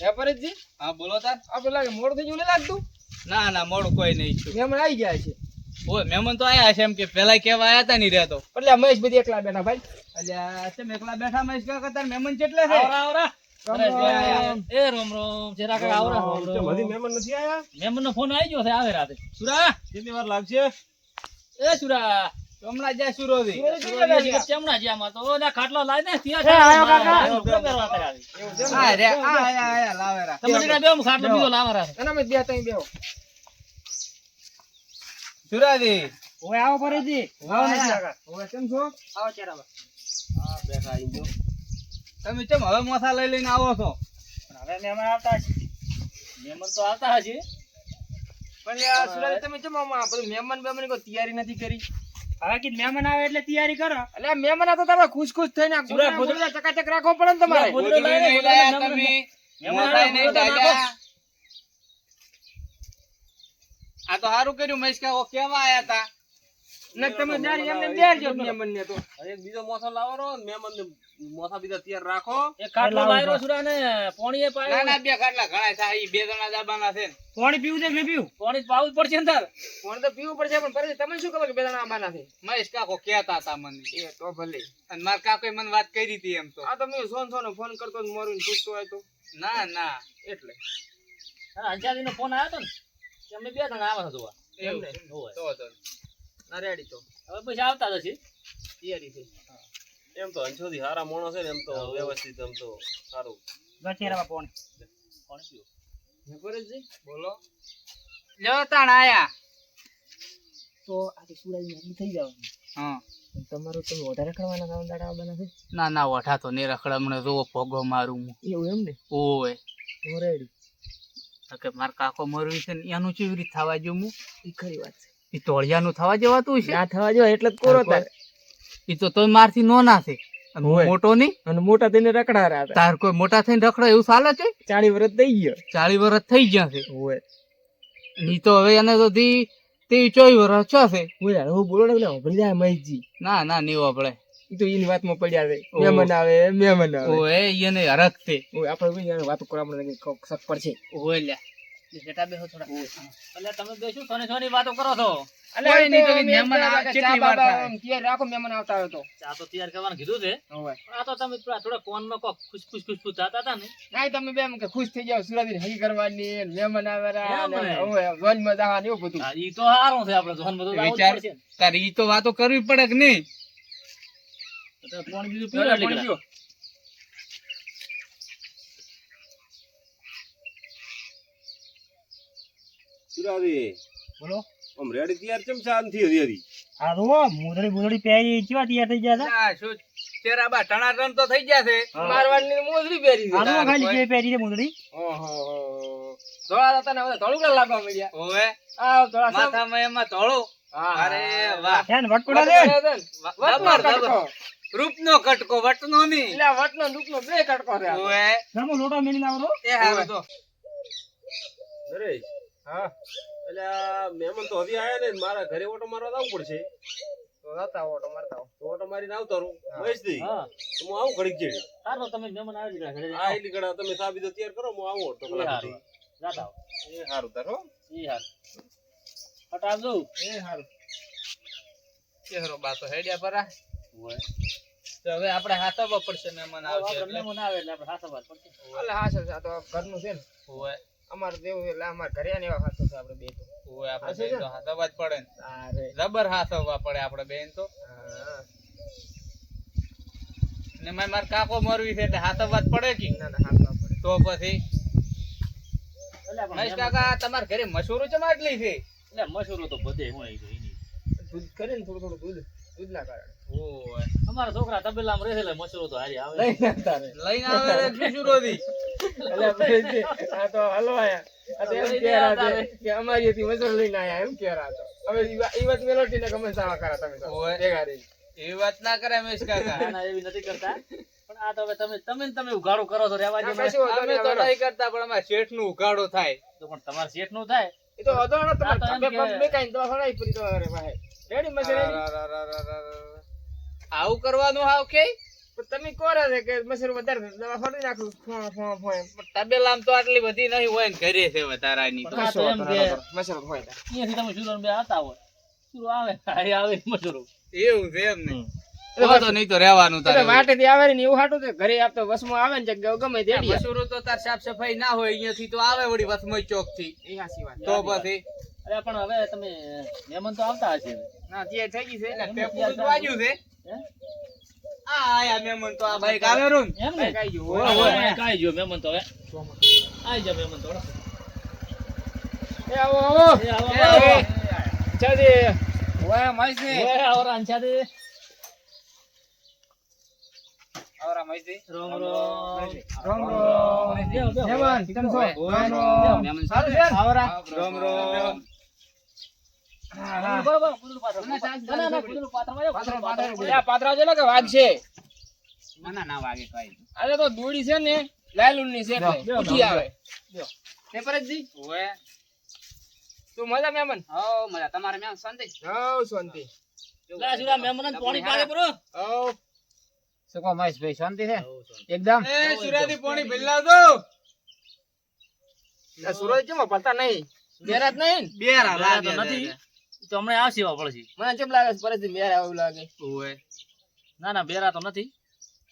હે પરેશજી હા બોલો તાર આ પેલા મોડું થઈ ગયું નહીં લાગતું ના ના મોડ કોઈ નહીં છું મહેમાન આવી ગયા છે. ઓય મહેમાન તો આયા છે એમ કે પેલા કેવા આયા તા નહીં રહેતો એટલે મહેશ બધી એકલા બેઠા ભાઈ. અલ્યા તેમ એકલા બેઠા મહેશ કાકા તાર મહેમાન કેટલે છે? આવરા આવરા. એ રોમ રોમ જરા કાકા આવરા. રોમ. રોમ. હજી મહેમાન નથી આયા? મહેમાનનો ફોન આવી ગયો છે આવે રાતે. સુરા. કેટલી વાર લાગશે? એ સુરા. હમણાં જાય સુરોથી ચમણા જે આમાં તો. ના ખાટલો લાય ને ત્યાં આયો કાકા. એનો ઉપયોગ કરવા કરે આવી. હા રે આ આયા આયા લાવેરા તમે જરા બેહો, ખાટલો બીજો લાવવા ના, ના, બે ત્રણ બેહો. સુરાજી. ઓય આવો પરેજી આવો નથી કાકા. હવે કેમ છો? આવો ચેરાબા હા બેઠા આઈ ગયો. તમે કેમ હવે મોથા લઈ લઈને આવો છો? હવે મહેમાન આવતા હશે. મહેમાન તો આવતા હશે. પણ યાર, તમે કેમ આમાં બધું મહેમાન બેમાનની કોઈ તૈયારી નથી કરી? હવે કે મહેમાન આવે એટલે તૈયારી કરો. એટલે આ મહેમાન તો તમે ખુશ ખુશ થઈને સુરજ, ગોદડા ચકાચક રાખવો પડે ને તમારે? સુરજ, લઈને લાયા તમે. મહેમાન નહીં ગોદડા આ તો સારું કર્યું મહેશ કેવા આયા તા? ને તમે જ્યારે એમને બેરજો મહેમાનને તો. એક બીજો મોથો લાવો રો મહેમાન મોથા બીજા તૈયાર રાખો. એક ખાટલો લાવ્યો સુરા ને પાણીએ પાયો. ના બે ખાટલા ઘણા થાય ઈ બે જણા દાબાના છે ને. પાણી પીવું છે કે પીવું. પાણી પાવું પડશે ને તાર. તો પીવું પડશે પણ પછી તમે શું ખબર કે બે જણા આંબાના છે? મહેશ કાકો કહેતા હતા મને. એ તો ભલે. અને મારા કાકોએ મને વાત કરી હતી એમ તો. આ તમે મેં સોન સોનો ફોન કરતો ને મોરું ને પૂછતો હોય તો. ના ના. એટલે. અંજારી નો ફોન આવ્યો તો ને એમને બે જણા આવે છે જોવા. એવું એમને હોય. તો તો ના રેડી તો. હવે પછી આવતા જ હશે. તૈયારી એમ તો અંશોથી સારા મોણો છે ને એમ તો વ્યવસ્થિત એમ તો સારું. ગચેરામાં પોણ. કોણ પીઓ. હે બોલો. લ્યો તાણ આયા. તો આજે સુરાઈ નક્કી થઈ જાવ હા. તમારું તમે વધારે કરવાના કામ દાડા આવવાના છે? ના ના વઠા તો નહીં રખડા. મને જોવો ભોગો મારું એવું એમ ને? ઓય ઓરેડી રેડી કે માર કાકો મરવી છે ને એનું કેવી રીતે થવા જેવું હું. એ ખરી વાત છે. એ તોળિયાનું થવા જવાતું છે ના થવા જવા એટલે કોરો એ તો તોય મારથી નો ના હોય. મોટો નહીં અને મોટા થઈને રખડા રહ્યા તાર કોઈ મોટા થઈને રખડે એવું ચાલે છે? ચાળી વર્ષ થઈ ગયો. ચાળી વર્ષ થઈ ગયા છે. હોય. ઈ તો હવે એને તો ધી તે ચોઈ વર્ષ છો છે. હોય હું બોલો ને એટલે ભરી જાય મહીજી ના ના નહીં એ તો એની વાતમાં પડ્યા છે. મહેમાન આવે મહેમાન આવે. ઓય એને હરખ છે આપણે વાતો કરવા કંઈક શક પડશે ઓય લ્યા. બેટા બેહો થોડા. એટલે તમે બે શું સોની સોની વાતો કરો છો. કોઈ નહીં તો મહેમાન આવે, કેટલી વાર થાય? તૈયાર રાખો મહેમાન આવતા હોય તો. ચા તો તૈયાર કરવાનું કીધું છે. આ તો તમે થોડા થોડા કોનમાં કોક ખુશ ખુશ ખુશ ખુશ થતા હતા ને. ના તમે બે કે ખુશ થઈ જાવ સુરતી હરી કરવાની મહેમાન આવે એવું બધું. ઈ તો સારું છે આપણે જોન બધું વિચાર પડશે. ઈ તો વાતો કરવી પડે કે નહીં? તો પાણી બીજું પીવો એટલે એટલે પીવો. સુરાવી. બોલો. ઓમ રેડી તૈયાર કેમ આનથી હરી હરી આ તો મુદડી મુદડી પહેરી. કેવા તૈયાર થઈ ગયા ના શું તેરા બા ટણા ટણ તો થઈ ગયા છે. મારવાડની મોજડી પહેરી છે. આનો ખાલી કે પહેરી છે મુદડી ઓહો. ધોળા હતા ને હવે ધોળું કેમ લાગવા મળ્યા ઓવે. આ ધોળા માથામાં એમાં ધોળું. અરે વાહ. ધ્યાન વટકોડા દે. હતો કટકો. રૂપનો કટકો વટનો ની એટલે વટનો રૂપનો બે કટકો રે ઓએ સામો લોટો મેલી લાવો એ હારું તો. નરેશ હા. એટલે મહેમાન તો હજી આયા ને મારા ઘરે ઓટો મારવા આવવું પડશે. તો જતા ઓટો મારતા. તો ઓટો મારીને આવતો રહું. મહેશથી હા. હું આવું ઘડીક જેડી સારું તમે મહેમાન આવી ગયા ઘરે. આ એટલી ઘડા તમે સાબી તો તૈયાર કરો હું આવું ઓટો કલાક. જાતા આવો. એ સારું તારો એ હારું. ફટાફ એ હારું. ચહેરો બા તો હેડ્યા પરા. તો હવે આપણે હાથવવા પડશે મહેમાન આવશે એટલે. મહેમાન આવે એટલે આપણે હાથો પડશે. એટલે હા તો ઘરનું છે ને. ઓવે અમારે દેવું એટલે અમારે ઘરે ને એવા હાથો છે આપણે બે તો. ઓય આપણે બેન તો હાથવા જ પડે ને. અરે જબર હાથવવા પડે આપણે બેન તો. ને મેં માર કાકો મરવી છે એટલે હાથવા જ પડે કે? ના ના હાથ પડે. તો પછી? મહેશ કાકા તમારા ઘરે મસૂરો ચમ આટલી છે? એટલે મસૂરો તો બધે હોય છે એની. દૂધ કરે ને થોડું થોડું દૂધ દૂધના કારણે. અમારા છોકરા તબેલામાં રહે છે એટલે મશૂરો તો હારી આવે. લઈને આવે રે મશૂરોથી એટલે આ તો હલવાયા. આ તો એમ લઈને કહેરા આવતા છે રહે. કે અમારી હતી મસર લઈને આયા એમ કહેરા તો હવે ઈ વાત મેલોટી ને ગમે સાવા કરા તમે ભેગા રહી. એવી વાત ના કરે મહેશ કાકા. ના, ના, એવી નથી કરતા. પણ આ તો હવે તમે તમે તમે ઉઘાડો કરો છો રેવા દે ના, મને. કશું વાંધો અમે તો નહીં કરતા પણ અમારે શેઠનું ઉઘાડો થાય. તો પણ તમારે શેઠનું થાય. એ તો તમારે પડી અરે ભાઈ રેડી રેડી? આવું? કરવાનું હાવ કે તમે કોરા છે કે મસૂર વધારે દવા ફરી નાખું ફો ફો ફો એમ. તબેલામાં તો આટલી બધી નહીં હોય ને ઘરે છે વધારાની તો. એમ કે મસૂર હોય તો. અહીંયાથી તમે સુરન બે આવતા હોય સુરો આવે આય આવે મજૂરો એવું છે એમ તો નહીં તો રહેવાનું તારે આવે ને એવું હાટું તો ઘરે આપતો વસમાં આવે ને ગમે તે અડીએ. તો તાર સાફ સફાઈ ના હોય અહીંયાથી તો આવે વળી વસમય ચોકથી એ હાચી વાત. તો પછી અરે પણ હવે તમે મહેમાન તો આવતા હશે ના, ત્યાં થઈ ગઈ છે. એટલે વાજ્યું આયા મહેમાન તો આ બાઈક આવે રૂન એમ ને કાંઈ જો. હોય, હોય. કાંઈ જો મહેમાન તો હવે આઈ જા મહેમાન તો એ આવો, આવો. એ આવો, આવો. ચાલજી. ઓય મૈસી ઓય, આવો રાંચાથી. આવરા મૈસી રોમ રોમ. રામ રામ. મહેમાન, કેમ છો? રામ રામ. આવરા. રોમ રોમ પાત્રા છે ને કે વાગશે ના ના વાગે કઈ આજે તો દોડી છે ને લાયલુનની છે ઉઠી આવે. બેહો. પેપર જ તું મજા મહેમાન હો મજા. તમારે મેં શાંતિ? હવ શાંતિ. લા, સુરા, મહેમાનોને પાણી પાડે બરો. હવ. શું કહો મહેશભાઈ શાંતિ છે? એકદમ? એ સુરાદી પાણી ભેલા દો સુરજ કેમ પડતા નહીં? બેરાત નહીં? બેરા લાગે નથી. તો હમણાં આવશે પડશે. મને કેમ લાગે છે? પરિસ્થિતિ બેરા એવું લાગે ઓય. ના ના બેરા તો નથી.